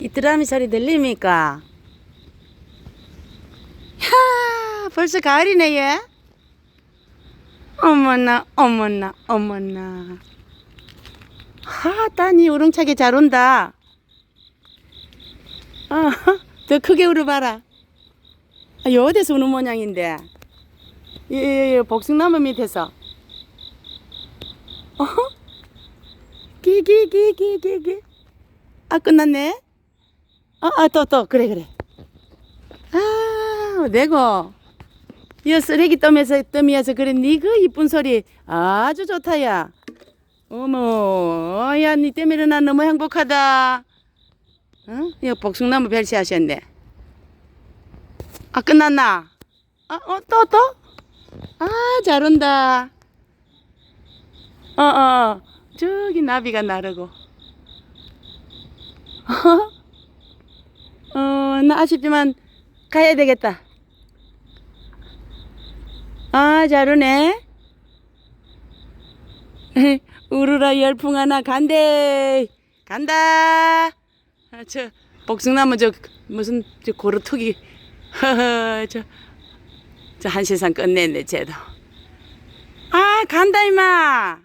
이뚜라미 소리 들립니까? 야, 벌써 가을이네, 얘. 어머나, 어머나, 어머나. 하, 따니 우렁차게 잘 온다. 어, 더 크게 울어봐라. 아, 요 어디서 우는 모양인데. 예, 예, 예, 복숭나무 밑에서. 어? 기기기기기기. 아, 끝났네. 아, 아, 또, 또, 그래, 그래. 아, 내고. 이 쓰레기 떠면서, 떠미에서 그래, 니그 이쁜 소리 아주 좋다, 야. 어머, 야, 니 때문에 난 너무 행복하다. 응? 이거 복숭나무 별시 하셨네. 아, 끝났나? 아, 어, 또, 또? 아, 잘 온다. 어, 어, 저기 나비가 나르고. 어, 나 아쉽지만 가야 되겠다. 아, 잘 오네. 우르라 열풍 하나 간대. 간다. 아, 저 복숭나무 저 무슨 저 고루토기. 허허, 저, 저 한 세상 끝냈네, 쟤도. 아, 간다, 임마.